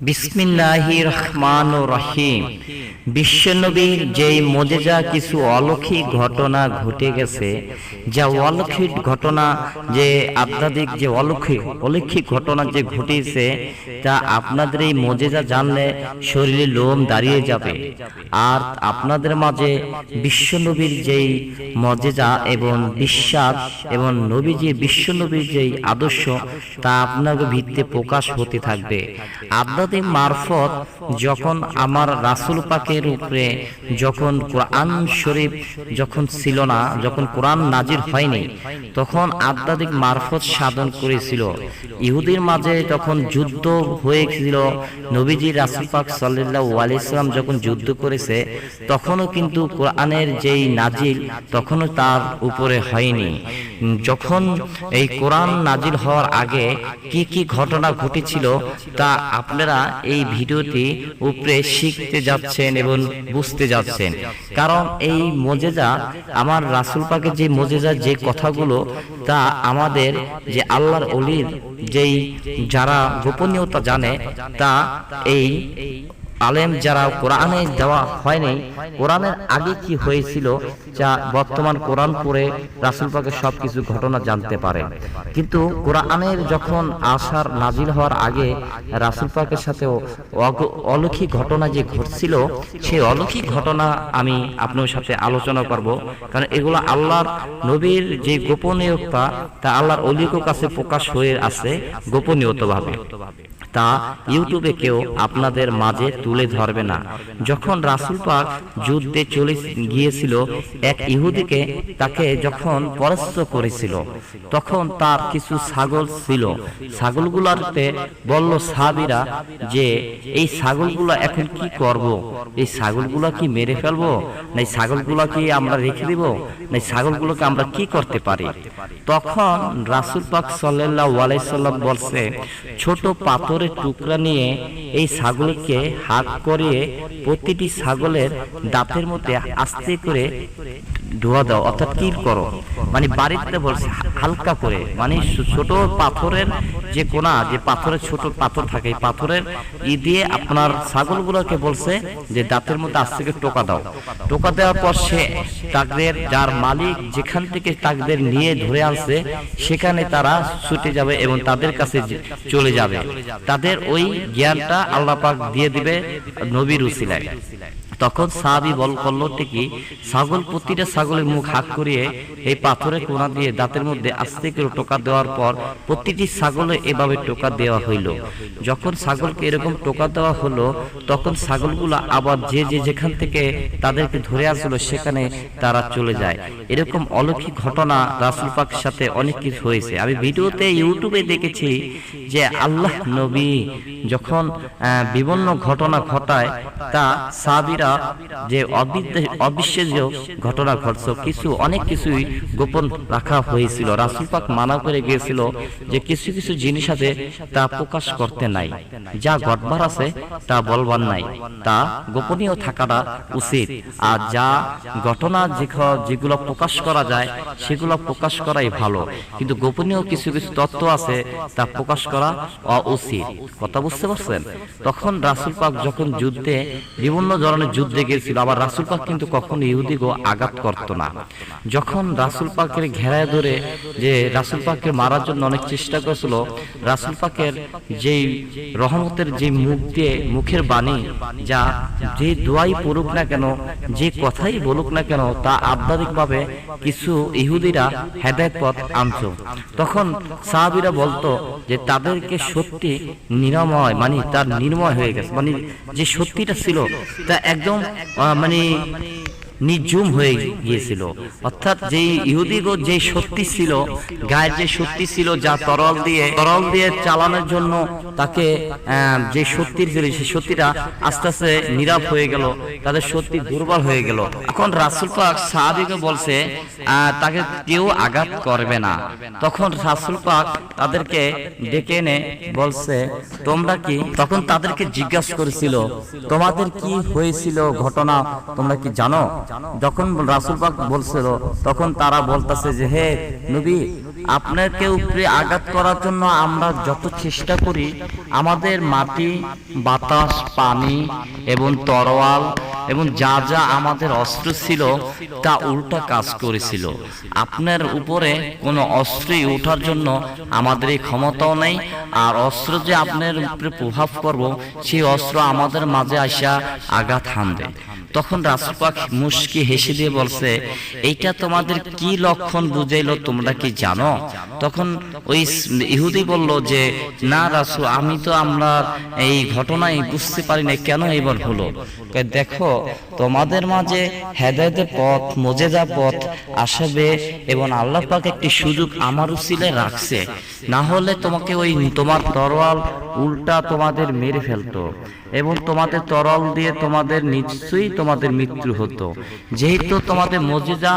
বিসমিল্লাহি রহমান রহিম। বিশ্বনবীর যেই মজেজা কিছু অলৌকিক ঘটনা ঘটে গেছে, যা অলৌকিক ঘটনা যে আধ্যাত্মিক যে অলৌকিক অলৌকিক ঘটনা যে ঘটেছে, তা আপনাদের এই মজেজা জানলে শরীরে লোম দাঁড়িয়ে যাবে। আর আপনাদের মাঝে বিশ্বনবীর যেই মজেজা এবং বিশ্বাস এবং নবীজির বিশ্বনবীর যেই আদর্শ, তা আপনাকে ভিত্তিতে প্রকাশ হতে থাকবে। আধ্যাত্মিক মারফত যখন আমার রাসুল পাকের উপরে যখন কোরআন শরীফ যখন ছিল না, যখন কোরআন নাজির হয়নি, তখন আধ্যাত্মিক মারফত সাধন করেছিল। ইহুদির মাঝে তখন যুদ্ধ হয়েছিল। নবীজি রাসুল পাক সাল্লাহ আলাইসালাম যখন যুদ্ধ করেছে, তখনও কিন্তু কোরআনের যেই নাজিল তখনও তার উপরে হয়নি। যখন এই কোরআন নাজিল হওয়ার আগে কি কি ঘটনা ঘটেছিল তা আপনারা এই ভিডিওটি উপরে শিখতে যাচ্ছেন এবং বুঝতে যাচ্ছেন। কারণ এই মজেজা, আমার রাসুল পাকে যে মজেজা, যে কথাগুলো, তা আমাদের যে আল্লাহর অলির যেই যারা গোপনীয়তা জানে, তা এই আলেম যারা কোরআনে দেওয়া হয়নি, কোরআনের আগে কি হয়েছিল যা বর্তমান কোরআন পড়ে রাসুল পাকে সব কিছু ঘটনা জানতে পারে। কিন্তু কোরআনের যখন আসার নাজিল হওয়ার আগে রাসুল পাকের অগ- অলৌকিক ঘটনা যে ঘটছিল, সেই অলৌকিক ঘটনা আমি আপনার সাথে আলোচনা করব। কারণ এগুলো আল্লাহর নবীর যে গোপনীয়তা, তা আল্লাহর অলিকো কাছে প্রকাশ হয়ে আছে গোপনীয়তভাবে। তা ইউটিউবে কেউ আপনাদের মাঝে তুলে ধরবে না। যখন রাসুল পাক যুদ্ধে চলে গিয়েছিল, এক ইহুদিকে তাকে যখন পরাস্ত করেছিল, তখন তার কিছু ছাগল ছিল। ছাগলগুলোতে বলল সাবিরা যে এই ছাগলগুলো এখন কি করব? এই ছাগলগুলো কি মেরে ফেলব? না এই ছাগলগুলো কি আমরা রেখে দিব? না ছাগলগুলোকে আমরা কি করতে পারি? তখন রাসুল পাক সাল্লাহ আলাইসাল্লাম বলছে, ছোট পাথরের টুকরা নিয়ে এই ছাগলকে হাত করিয়ে প্রতিটি ছাগলের দাঁতের মধ্যে আস্তে করে ধোয়া দাও, অর্থাৎ কি করো। মানে বাড়িতে বলছে, হালকা করে। মানে ছোট পাথরের যে কোনা, যে পাথরের ছোট পাথর থাকে পাথরের ই দিয়ে আপনার ছাগলগুলোকে বলছে যে দাঁতের মধ্যে আজ থেকে টোকা দাও। টোকা দেওয়ার পর সে তাদের যার মালিক যেখান থেকে তাদের নিয়ে ধরে আনছে, সেখানে তারা ছুটে যাবে এবং তাদের কাছে চলে যাবে। তাদের ওই জ্ঞানটা আল্লাহ পাক দিয়ে দিবে নবীর উসিলায়। তখন সাহাবি বল করল কি ছাগল প্রতিটা ছাগলের মুখ হাত করিয়ে এই পাথরের কোনা দিয়ে দাঁতের মধ্যে আস্তে করে টোকা দেওয়ার পর প্রতিটি ছাগলে এভাবে টোকা দেওয়া হইল। যখন ছাগলকে এরকম টোকা দেওয়া হলো, তখন ছাগলগুলো আবার যে যে যেখান থেকে তাদেরকে ধরে আসলো, সেখানে তারা চলে যায়। এরকম অলৌকিক ঘটনা রাসুল পাকের সাথে অনেক কিছু হয়েছে। আমি ভিডিওতে ইউটিউবে দেখেছি যে আল্লাহ নবী যখন বিভিন্ন ঘটনা ঘটায়, তা সাবিরা যে অবিশ্বাস্য ঘটনা ঘটছে। কিছু অনেক কিছুই গোপন রাখা হয়েছিল। রাসুল পাক মানা করে গিয়েছিল যে কিছু কিছু জিনিস আছে তা প্রকাশ করতে নাই। যা ঘটবার আছে তা বলবার নাই। তা গোপনীয় থাকাটা উচিত। আর যা ঘটনা যেগুলো প্রকাশ করা যায়, সেগুলো প্রকাশ করাই ভালো। কিন্তু গোপনীয় কিছু কিছু তত্ত্ব আছে তা প্রকাশ করা উচিত কথা বুঝতে পারছেন? তখন রাসুল পাক যখন যুদ্ধে, বিভিন্ন ধরনের যুদ্ধে গিয়েছিল, আবার রাসুল পাক কিন্তু কখনো ইহুদিকে আঘাত করত না। যখন রাসুল পাকের ঘেরায় ধরে যে রাসুল পাককে মারার জন্য অনেক চেষ্টা করেছিল, রাসুল পাকের যেই রহমতের যে মুখ দিয়ে মুখের বাণী, যা যে দোয়াই পড়ুক না কেন, যে কথাই বলুক না কেন, তা আধ্যাত্মিকভাবে কিছু ইহুদিরা হেদায়ত পথ আনত তখন সাহাবিরা বলতো যে তাদেরকে সত্যি নিরাময় মানে তার নির্ময় হয়ে গেছে মানে যে সত্যিটা ছিল, তা একদম মানে নির্জুম হয়ে গিয়েছিল। অর্থাৎ যে ইহুদিগো যে শক্তি ছিল, গায়ের যে শক্তি ছিল যা তরল দিয়ে তরল দিয়ে চালানোর জন্য তাকে যে শক্তির ছিল, সেই শক্তিটা আস্তে আস্তে নীরব হয়ে গেল, তাদের শক্তি দুর্বল হয়ে গেল। এখন রাসুল পাক সাহাবিকে বলছে তাকে কেউ আঘাত করবে না। তখন রাসুল পাক তাদেরকে ডেকে এনে বলছে, তোমরা কি তখন তাদেরকে জিজ্ঞাসা করেছিল, তোমাদের কি হয়েছিল ঘটনা, তোমরা কি জানো? যখন রাসুল পাক বলছিল তখন তারা বলতেছে যে হে নবী আপনাকে উপরে আঘাত করার জন্য আমরা যত চেষ্টা করি আমাদের মাটি বাতাস পানি এবং তরোয়াল এবং যা যা আমাদের অস্ত্র ছিল তা উল্টা কাজ করেছিল। আপনার উপরে কোনো অস্ত্রই ওঠার জন্য আমাদের এই ক্ষমতাও নেই। আর অস্ত্র যে আপনার উপরে প্রভাব করব সেই অস্ত্র আমাদের মাঝে আসা আঘাত হানবে। তখন রাসুপাক মুশকি হেসে দিয়ে বলছে, এইটা তোমাদের কি লক্ষণ বুঝাইলো তোমরা কি জানো? তখন ওই ইহুদি বলল যে, না রাসু আমি তো আমরা এই ঘটনায় বুঝতে পারি না কেন এবার হলো? দেখো, তোমাদের মাঝে হেদায়তের পথ মজেজা পথ আসবে এবং আল্লাহ পাক একটি সুযোগ আমার উচিলে রাখছে। না হলে তোমাকে ওই তোমার তরোয়াল উল্টা তোমাদের মেরে ফেলতো। এবং তোমাদের তরল দিয়ে তোমাদের নিশ্চয়ই তোমাদের মৃত্যু হতো। যেহেতু তোমাদের মজিজা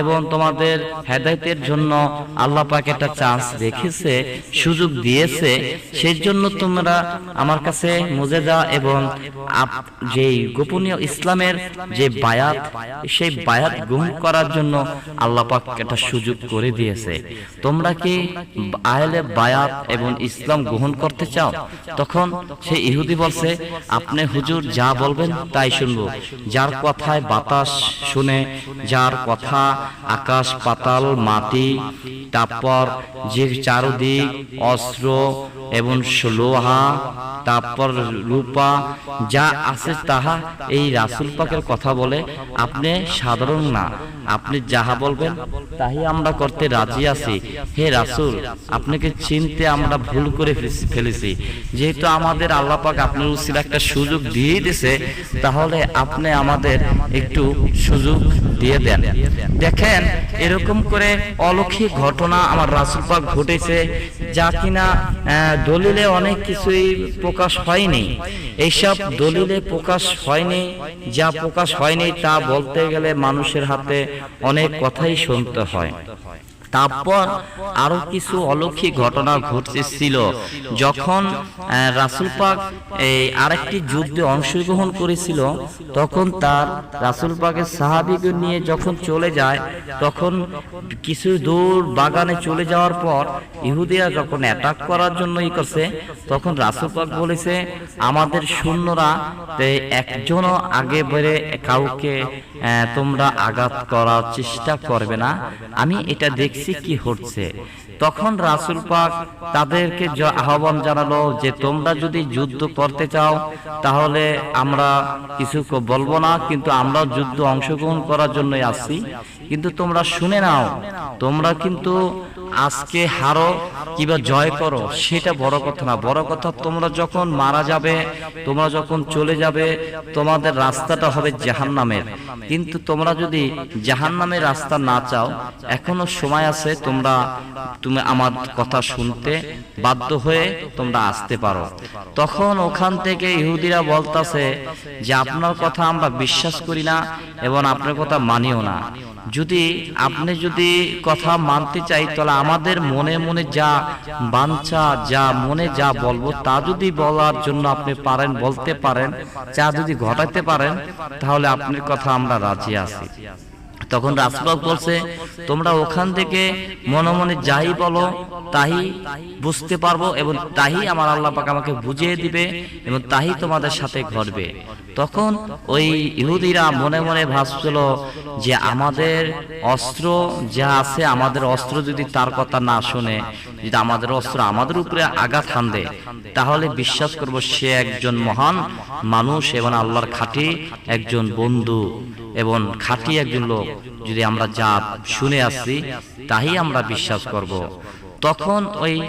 এবং তোমাদের হেদায়তের জন্য আল্লাহ পাক একটা চান্স রেখেছে সুযোগ দিয়েছে সেই জন্য তোমরা আমার কাছে মজেজা এবং যেই গোপনীয় ইসলামের যে বায়াত, সেই বায়াত গ্রহণ করার জন্য আল্লাহ পাক একটা সুযোগ করে দিয়েছে। তোমরা কি আহলে বায়াত এবং ইসলাম গ্রহণ করতে চাও? তখন সেই ইহুদি বলছে আপনি হুজুর যা বলবেন তাই শুনব। যার কথায় বাতাস শুনে, যার কথা আকাশ পাতাল, মাটি, তারপর যে চারদিক, অস্ত্র এবং লোহা, তারপর রূপা, যা আছে তাহা এই রাসুল পাকের কথা বলে, আপনি সাধারণ না। আপনি যাহা বলবেন তাই আমরা করতে রাজি আছি। হে রাসুল, আপনাকে চিনতে আমরা ভুল করে ফেলেছি- যেহেতু আমাদের আল্লাহ পাক আপনার উচিত একটা সুযোগ দিয়ে দিছে, তাহলে আপনি আমাদের একটু সুযোগ দিয়ে দেন। দেখেন, এরকম করে অলৌকিক ঘটনা আমার রাসুল পাক ঘটেছে, যা কিনা দলিলে অনেক কিছুই প্রকাশ হয়নি। এইসব দলিলে প্রকাশ হয়নি, যা প্রকাশ হয়নি তা বলতে গেলে মানুষের হাতে অনেক কথাই শুনতে হয়। তারপর আরও কিছু অলৌকিক ঘটনা ঘটতেছিল যখন রাসুল পাক, এই আরেকটি যুদ্ধে অংশগ্রহণ করেছিল, তখন তার রাসুল পাকের সাহাবিকে নিয়ে যখন চলে যায়, তখন কিছু দূর বাগানে চলে যাওয়ার পর ইহুদিয়া যখন অ্যাটাক করার জন্য ই করছে, তখন রাসুল পাক বলেছে, আমাদের সৈন্যরা একজনও আগে বেড়ে কাউকে তোমরা আঘাত করার চেষ্টা করবে না। আমি এটা দেখছি কি হচ্ছে? তখন রাসুল পাক তাদেরকে আহ্বান জানালো যে তোমরা যদি যুদ্ধ করতে চাও, তাহলে আমরা কিছু বলব না, কিন্তু আমরা যুদ্ধ অংশগ্রহণ করার জন্যই আসছি। কিন্তু তোমরা শুনে নাও, তোমরা কিন্তু আজকে হারো কিবা জয় করো, সেটা বড় কথা না। বড় কথা, তোমরা যখন মারা যাবে, তোমরা যখন চলে যাবে, তোমাদের রাস্তাটা হবে জাহান্নামের। কিন্তু তোমরা যদি জাহান্নামের রাস্তা না চাও, এখনও সময় আছে তোমরা তুমি আমার কথা শুনতে বাধ্য হয়ে তোমরা আসতে পারো। তখন ওখান থেকে ইহুদিরা বলতাছে যে, আপনার কথা আমরা বিশ্বাস করি না এবং আপনার কথা মানিও না। যদি আপনি যদি কথা মানতে চাই, তাহলে আমাদের মনে মনে যা বাঞ্ছা, যা মনে যা বলব, তা যদি বলার জন্য আপনি পারেন, বলতে পারেন, যা যদি ঘটাতে পারেন, তাহলে আপনার কথা আমরা রাজি আছি। তখন রাসবাক বলছে তোমরা ওখান থেকে মনে মনে যাই বলো তাই বুঝতে পারব এবং তাই আমার আল্লাহ পাক আমাকে বুঝিয়ে দিবে এবং তাই তোমাদের সাথে ঘটবে। তখন ওই ইহুদিরা মনে মনে ভাবছিল যে আমাদের অস্ত্র যা আছে আমাদের অস্ত্র যদি তার কথা না শুনে যদি আমাদের অস্ত্র আমাদের উপরে আঘাত হানবে তাহলে বিশ্বাস করব সে একজন মহান মানুষ এবং আল্লাহর খাঁটি একজন বন্ধু। এবং খাঁটি একজন লোক যদি আমরা যা শুনে আসছি তাই আমরা বিশ্বাস করব। তখন ওই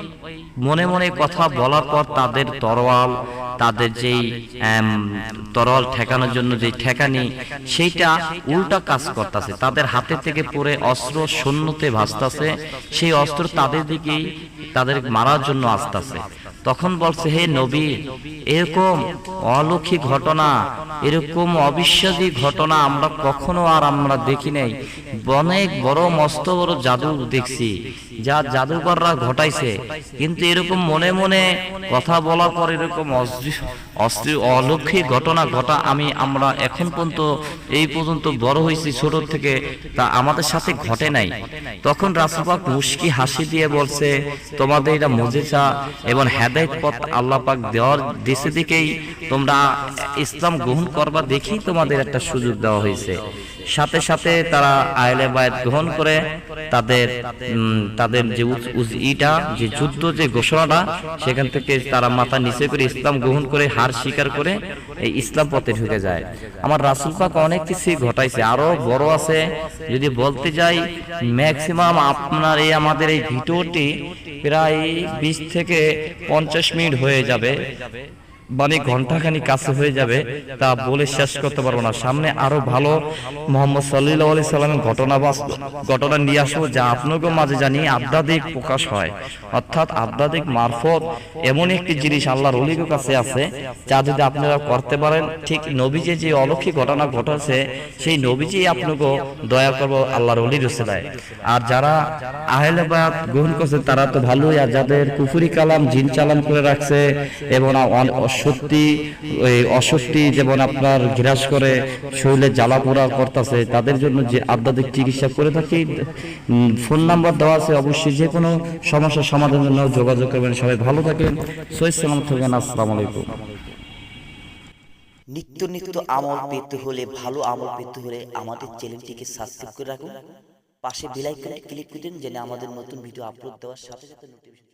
মনে মনে কথা বলার পর তাদের তরোয়াল তাদের যেই এম, তরোয়াল ঠেকানোর জন্য যে ঠেকানি সেইটা উল্টা কাজ করতেছে। তাদের হাতে থেকে পড়ে অস্ত্র শূন্যতে ভাসতাছে। সেই অস্ত্র তাদের দিকেই তাদের মারার জন্য আসতেছে। তখন বলছে, হে নবী, এরকম অলৌকিক ঘটনা, এরকম অবিশ্বাসী ঘটনা আমরা কখনো আর আমরা দেখি নাই। অনেক বড়, মস্ত বড় জাদু দেখছি। যা জাদুকররা ঘটাইছে। কিন্তু এরকম মনে মনে কথা বলার পর এরকম অশ্লী ঘটনা ঘটা আমি আমরা এখন পর্যন্ত এই পর্যন্ত বড় হয়েছি ছোট থেকে তা আমাদের সাথে ঘটে নাই। তখন রাসুপাক মুশকি হাসি দিয়ে বলছে তোমাদের এটা মজেচা এবং হেদায়ত পথ আল্লাহ পাক দেওয়ার দেশে দিকেই তোমরা ইসলাম গ্রহণ করবা দেখেই তোমাদের একটা সুযোগ দেওয়া হয়েছে। সাথে সাথে তারা আয়লে বায়াত গ্রহণ করে তাদের উম, তাদের যে ইটা, যে যুদ্ধ, যে ঘোষণাটা, সেখান থেকে তারা মাথা নিচে করে ইসলাম গ্রহণ করে হার স্বীকার করে এই ইসলাম পথে ঢুকে যায়। আমার রাসুল পাক অনেক কিছুই ঘটাইছে। আরও বড় আছে, যদি বলতে যাই ম্যাক্সিমাম আপনার এই আমাদের এই ভিডিওটি প্রায় বিশ থেকে পঞ্চাশ মিনিট হয়ে যাবে। মানে ঘন্টাখানি কাছে হয়ে যাবে, তা বলে শেষ করতে পারব না। সামনে আরও ভালো মোহাম্মদ সাল্লাহ আলি সাল্লামের ঘটনা ঘটনা নিয়ে আসব, যা আপনাকে মাঝে জানি আধ্যাত্মিক প্রকাশ হয়। অর্থাৎ আধ্যাত্মিক মারফত এমন একটি জিনিস আল্লাহর অলিগের কাছে আছে, যা যদি আপনারা করতে পারেন, ঠিক নবীজি যে অলৌকিক ঘটনা ঘটেছে, সেই নবীজি আপনাকে দয়া করব আল্লাহর অলির দেয় আর যারা আহলে বায়াত গ্রহণ করছে, তারা তো ভালোই, আর যাদের কুফুরি কালাম, জিন চালান করে রাখছে, এবং অন- অসত্যি যেমন আপনার ঘিরাস করে শরীরে জ্বালা পোড়া করতেছে, তাদের জন্য যে আধ্যাত্মিক চিকিৎসা করে থাকি ফোন নাম্বার দেওয়া আছে, অবশ্যই যে কোনো সমস্যার সমাধানের জন্য যোগাযোগ করবেন। সবাই ভালো থাকেন। সৈয়দ সালাম থাকবেন আসসালামু আলাইকুম। নিত্য নিত্য আমল পেতে হলে, ভালো আমল পেতে হলে আমাদের চ্যানেলটিকে সাবস্ক্রাইব করে রাখুন। পাশে বেল আইকনে ক্লিক করে দিন যেন আমাদের নতুন ভিডিও আপলোড দেওয়ার সাথে সাথে নোটিফিকেশন